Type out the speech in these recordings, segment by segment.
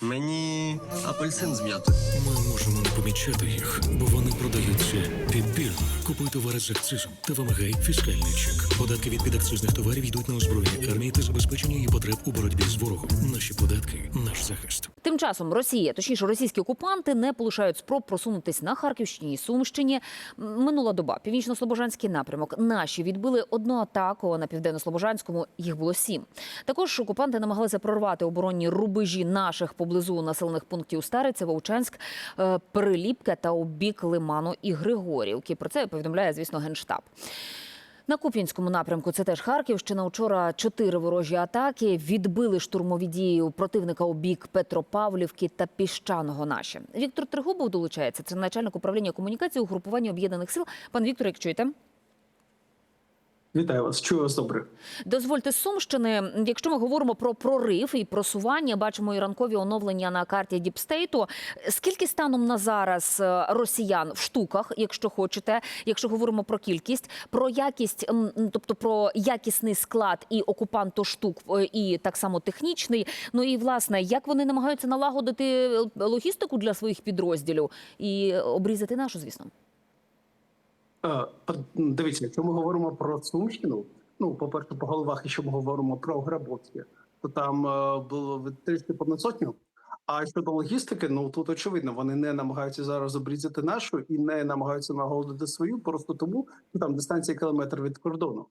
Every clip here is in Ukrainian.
Мені апельсин з м'ятою. Ми можемо не помічати їх, бо вони продаються підбірно. Купуй товари з акцизом та вимагай фіскальний чек. Податки від підакцизних товарів йдуть на озброєння армії та забезпечення її потреб у боротьбі з ворогом. Наші податки, наш захист. Тим часом Росія, точніше, російські окупанти не полишають спроб просунутись на Харківщині і Сумщині. Минула доба, північно-слобожанський напрямок. Наші відбили одну атаку на південно-слобожанському. Їх було сім. Також окупанти намагалися прорвати оборонні рубежі наших поблизу населених пунктів Стариця, Вовчанськ, е, Приліпка та у бік Лиману і Григорівки. Про це повідомляє, звісно, генштаб. На Куп'янському напрямку це теж Харківщина. Учора чотири ворожі атаки відбили штурмові дії у противника у бік Петропавлівки та Піщаного. Наші Віктор Тригубов долучається. Це начальник управління комунікації угрупування об'єднаних сил. Пан Віктор, як чуєте? Вітаю вас, чую вас добре. Дозвольте Сумщини. Якщо ми говоримо про прорив і просування, бачимо і ранкові оновлення на карті Діпстейту. Скільки станом на зараз е, росіян в штуках, якщо хочете, якщо говоримо про кількість, про якість, тобто про якісний склад і окупанту штук, е, і так само технічний. Ну і власне, як вони намагаються налагодити е, логістику для своїх підрозділів і обрізати нашу, звісно. Е, Дивіться, якщо ми говоримо про Сумщину, ну, по-перше, по головах, якщо ми говоримо про Грабовське, то там е, було трішки понад сотню. А щодо логістики, ну тут очевидно, вони не намагаються зараз обрізати нашу і не намагаються наголодити свою, просто тому що там дистанція кілометр від кордону.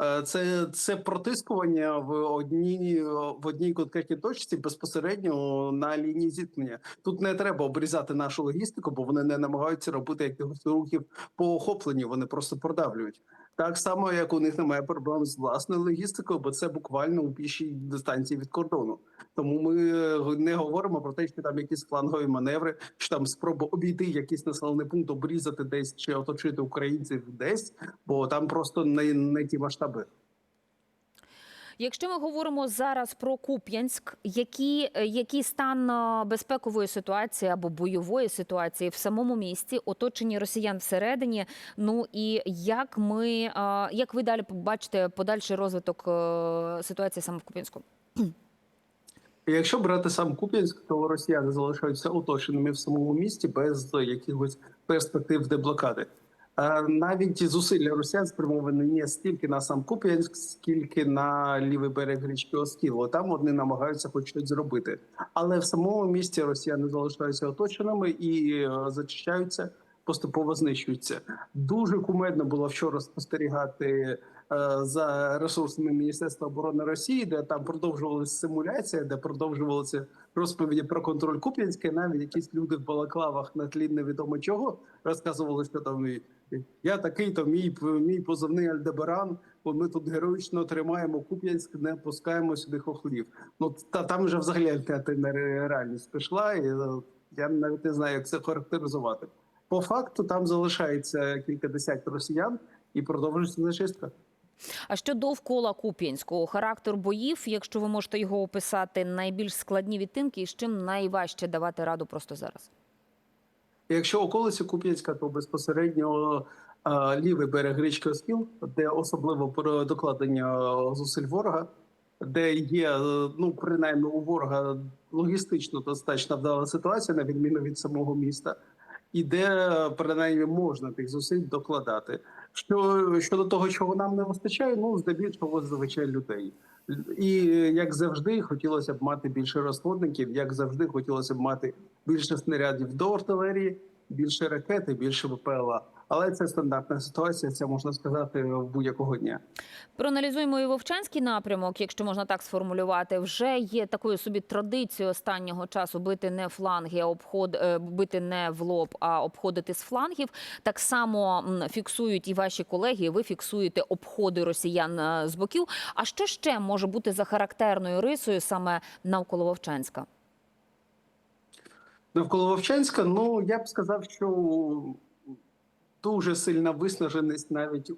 Е, Це, це протискування в одній в одній конкретній точці безпосередньо на лінії зіткнення. Тут не треба обрізати нашу логістику, бо вони не намагаються робити якихось рухів по охопленню. Вони просто продавлюють. Так само, як у них немає проблем з власною логістикою, бо це буквально у пішій дистанції від кордону. Тому ми е, не говоримо про те, що там якісь флангові маневри, що там спроба обійти якийсь населений пункт, обрізати десь чи оточити українців десь, бо там просто не, не ті масштаби. Якщо ми говоримо зараз про Куп'янськ, які, е, який стан е, безпекової ситуації або бойової ситуації в самому місті, оточені росіян всередині. Ну і як ми е, як ви далі побачите подальший розвиток ситуації саме в Куп'янську? Якщо брати сам Куп'янськ, то росіяни залишаються оточеними в самому місті без якихось перспектив деблокади. Е, Навіть зусилля росіян спрямовані не стільки на сам Куп'янськ, скільки на лівий берег річки Оскіло. Там вони намагаються хоч щось зробити. Але в самому місті росіяни залишаються оточеними і е, зачищаються, поступово знищуються. Дуже кумедно було вчора спостерігати за ресурсами Міністерства оборони Росії, де там продовжувалася симуляція, де продовжувалися розповіді про контроль Куп'янська. і Навіть якісь люди в балаклавах на тлі невідомо чого розказували, що там я такий, то мій мій позивний Альдебаран. Бо ми тут героїчно тримаємо Куп'янськ, не пускаємо сюди хохлів. Ну та там вже взагалі альтернативна реальність пішла, і е, я навіть не знаю, як це характеризувати. По факту там залишається кілька десятків росіян і продовжується зачистка. А що довкола Куп'янського? Характер боїв, якщо ви можете його описати, найбільш складні відтинки, і з чим найважче давати раду просто зараз? Якщо околиці Куп'янська, то безпосередньо е, лівий берег річки Оскіл, де особливо про докладення е, зусиль ворога, де є е, ну принаймні у ворога логістично достатньо вдала ситуація, на відміну від самого міста, і де принаймні можна тих зусиль докладати. Що щодо того, чого нам не вистачає, ну здебільшого зазвичай людей. І як завжди, хотілося б мати більше розходників, як завжди, хотілося б мати більше снарядів до артилерії, більше ракети, більше ВПЛА. Але це стандартна ситуація. Це можна сказати в будь-якого дня. Проаналізуємо і Вовчанський напрямок, якщо можна так сформулювати. Вже є такою собі традицією останнього часу бити не фланги, а обход е, бити не в лоб, а обходити з флангів. Так само фіксують і ваші колеги. і Ви фіксуєте обходи росіян е, з боків. А що ще може бути за характерною рисою саме навколо Вовчанська? Навколо Вовчанська, ну я б сказав, що дуже сильна виснаженість навіть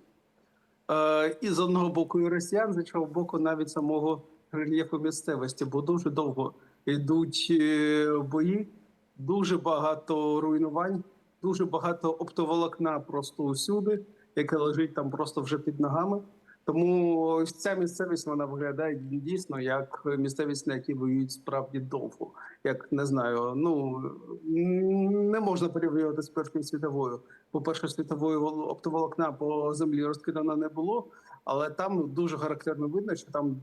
е, і з одного боку і росіян, з іншого боку, навіть самого рельєфу місцевості, бо дуже довго йдуть е, бої, дуже багато руйнувань, дуже багато оптоволокна просто усюди, яке лежить там просто вже під ногами. Тому ця місцевість вона виглядає дійсно як місцевість, на якій воюють справді довго. Як не знаю, ну не можна порівнювати з першою світовою. Бо першої світової вол- оптоволокна по землі розкидано не було, але там дуже характерно видно, що там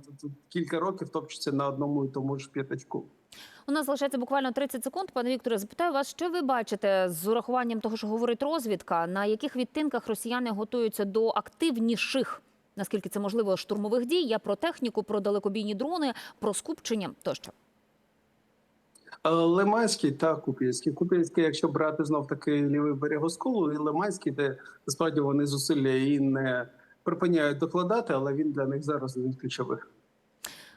кілька років топчеться на одному і тому ж п'ятачку. У нас залишається буквально 30 секунд. Пане Вікторе, запитаю вас, що ви бачите з урахуванням того, що говорить розвідка, на яких відтинках росіяни готуються до активніших, наскільки це можливо, штурмових дій? Я про техніку, про далекобійні дрони, про скупчення тощо. Е, Лиманський та Куп'янський. Куп'янський, якщо брати знов таки лівий берег Осколу, і Лиманський, де насправді вони зусилля і не припиняють докладати, але він для них зараз один ключових.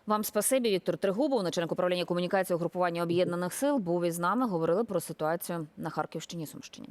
Вам спасибі, Віктор Тригубов, начальник управління комунікації угрупування об'єднаних сил, був із нами. Говорили про ситуацію на Харківщині, Сумщині.